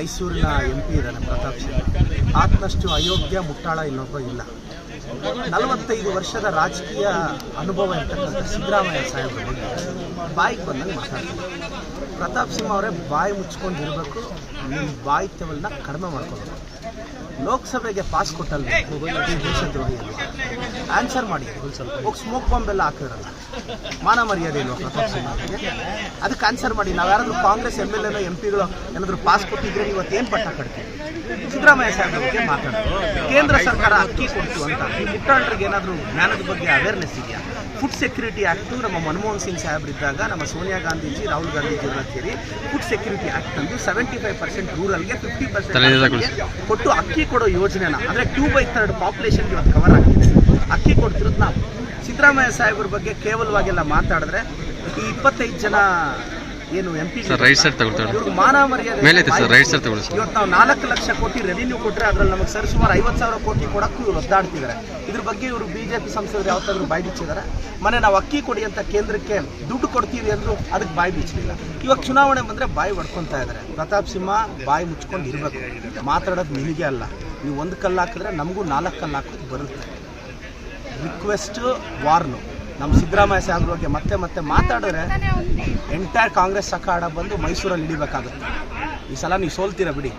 ಮೈಸೂರಿನ M P ಇದ್ದಾನೆ ಪ್ರತಾಪ್ ಸಿಂಗ್ ಆತನಷ್ಟು ಅಯೋಗ್ಯ ಮುಟ್ಟಾಳ ಇನ್ನೊಬ್ಬ ಇಲ್ಲ. ನಲವತ್ತೈದು ವರ್ಷದ ರಾಜಕೀಯ ಅನುಭವ ಇರ್ತಕ್ಕಂಥ ಸಿದ್ದರಾಮಯ್ಯ ಸಾಹೇಬ್ರು ಬಾಯಿಗೆ ಬಂದಂಗೆ ಮಾತಾಡ್ತಾರೆ. ಪ್ರತಾಪ್ ಸಿಂಹ ಅವರೇ ಬಾಯಿ ಮುಚ್ಕೊಂಡು ಇರಬೇಕು. ನಿಮ್ಮ ಬಾಯಿತ್ಯವನ್ನ ಕಡಿಮೆ ಮಾಡ್ಕೋಬೇಕು. ಲೋಕಸಭೆಗೆ ಪಾಸ್ ಕೊಟ್ಟಲ್ಲ ದೇಶದ್ರೋಹಿ ಆನ್ಸರ್ ಮಾಡಿ. ಹೋಗಿ ಸ್ಮೋಕ್ ಬಾಂಬ್ ಎಲ್ಲ ಹಾಕಿದ್ರಲ್ಲ. ಮಾನ ಮರ್ಯಾದೆ ಇಲ್ವಾ ಪ್ರತಾಪ್ ಸಿಂಹ ಅವರಿಗೆ? ಅದಕ್ಕೆ ಆನ್ಸರ್ ಮಾಡಿ. ನಾವು ಯಾರಾದರೂ ಕಾಂಗ್ರೆಸ್ ಎಂ ಎಲ್ ಎನೋ ಎಂ ಪಿಗಳು ಏನಾದರೂ ಪಾಸ್ ಕೊಟ್ಟಿದ್ರೆ ಇವತ್ತು ಏನು ಪಟ್ಟ ಕಟ್ತೀವಿ ಸಿದ್ದರಾಮಯ್ಯ ಸರ್ ಬಗ್ಗೆ ಮಾತಾಡೋದು. ಕೇಂದ್ರ ಸರ್ಕಾರ ಅಕ್ಕಿ ಕೊಡ್ತು ಅಂತ. ಈ ಮುಟ್ಟಾಳರಿಗೆ ಏನಾದರೂ ಜ್ಞಾನದ ಬಗ್ಗೆ ಅವೇರ್ನೆಸ್ ಇದೆಯಾ? ಫುಡ್ ಸೆಕ್ಯೂರಿಟಿ ಆ್ಯಕ್ಟು ನಮ್ಮ ಮನಮೋಹನ್ ಸಿಂಗ್ ಸಾಹೇಬ್ರಿದ್ದಾಗ ನಮ್ಮ ಸೋನಿಯಾ ಗಾಂಧೀಜಿ ರಾಹುಲ್ ಗಾಂಧೀಜಿ ಸೇರಿ ಫುಡ್ ಸೆಕ್ಯೂರಿಟಿ ಆ್ಯಕ್ಟ್ ತಂದು ಸೆವೆಂಟಿ ಫೈವ್ ಪರ್ಸೆಂಟ್ ರೂರಲ್ಗೆ ಫಿಫ್ಟಿ ಪರ್ಸೆಂಟ್ ಕೊಟ್ಟು ಅಕ್ಕಿ ಕೊಡೋ ಯೋಜನೆನ. ಅಂದರೆ ಟೂ ಬೈ ಥರ್ಡ್ ಪಾಪ್ಯುಲೇಷನ್ಗೆ ಇವತ್ತು ಕವರ್ ಆಗ್ತಿದೆ. ಅಕ್ಕಿ ಕೊಡ್ತಿರೋದು ನಾವು. ಸಿದ್ದರಾಮಯ್ಯ ಸಾಹೇಬ್ರ ಬಗ್ಗೆ ಕೇವಲವಾಗೆಲ್ಲ ಮಾತಾಡಿದ್ರೆ ಈ ಇಪ್ಪತ್ತೈದು ಜನ ಏನು M P sir right side ತಗೊಳ್ತಾರೆ. ಮಾನ ಮರ್ಯಾದೆ ಮೇಲೆ ಐತೆ ಸರ್ ರೈಟ್ ಸೈಡ್ ತಗೊಳ್ಳಿ ಸರ್. ಇವತ್ತು ನಾವು ನಾಲ್ಕು ಲಕ್ಷ ಕೋಟಿ ರೆವಿನ್ಯೂ ಕೊಟ್ಟರೆ ಅದ್ರಲ್ಲಿ ನಮಗೆ ಸರಿ ಸುಮಾರು ಐವತ್ತು ಸಾವಿರ ಕೋಟಿ ಕೊಡಕ್ಕೂ ಇವರು ಒದ್ದಾಡ್ತಿದ್ದಾರೆ ಇದ್ರ ಬಗ್ಗೆ ಇವರು ಬಿಜೆಪಿ ಸಂಸದರು ಯಾವತ್ತಾದ್ರೂ ಬಾಯಿ ಬಿಚ್ಚಿದ್ದಾರೆ ಮನೆ ನಾವು ಅಕ್ಕಿ ಕೊಡಿ ಅಂತ ಕೇಂದ್ರಕ್ಕೆ ದುಡ್ಡು ಕೊಡ್ತೀವಿ ಅಂದ್ರು ಅದಕ್ಕೆ ಬಾಯಿ ಬಿಚ್ಚಲಿಲ್ಲ ಇವಾಗ ಚುನಾವಣೆ ಬಂದ್ರೆ ಬಾಯಿ ಹೊಡ್ಕೊತಾ ಇದ್ದಾರೆ ಪ್ರತಾಪ್ ಸಿಂಹ ಬಾಯಿ ಮುಚ್ಕೊಂಡು ಇರಬೇಕು. ಮಾತಾಡೋದು ನಿಮಗೆ ಅಲ್ಲ. ನೀವು ಒಂದು ಕಲ್ಲು ಹಾಕಿದ್ರೆ ನಮಗೂ ನಾಲ್ಕು ಕಲ್ಲು ಹಾಕೋದು ಬರುತ್ತೆ. ರಿಕ್ವೆಸ್ಟ್ ವಾರ್ನು ನಮ್ಮ ಸಿದ್ದರಾಮಯ್ಯ ಸಾಹೇಬ್ರ ಬಗ್ಗೆ ಮತ್ತೆ ಮತ್ತೆ ಮಾತಾಡಿದ್ರೆ ಎಂಟೈರ್ ಕಾಂಗ್ರೆಸ್ ಅಖಾಡ ಬಂದು ಮೈಸೂರಲ್ಲಿ ಹಿಡಿಬೇಕಾಗುತ್ತೆ ಈ ಸಲ ನೀವು ಸೋಲ್ತೀರ ಬಿಡಿ.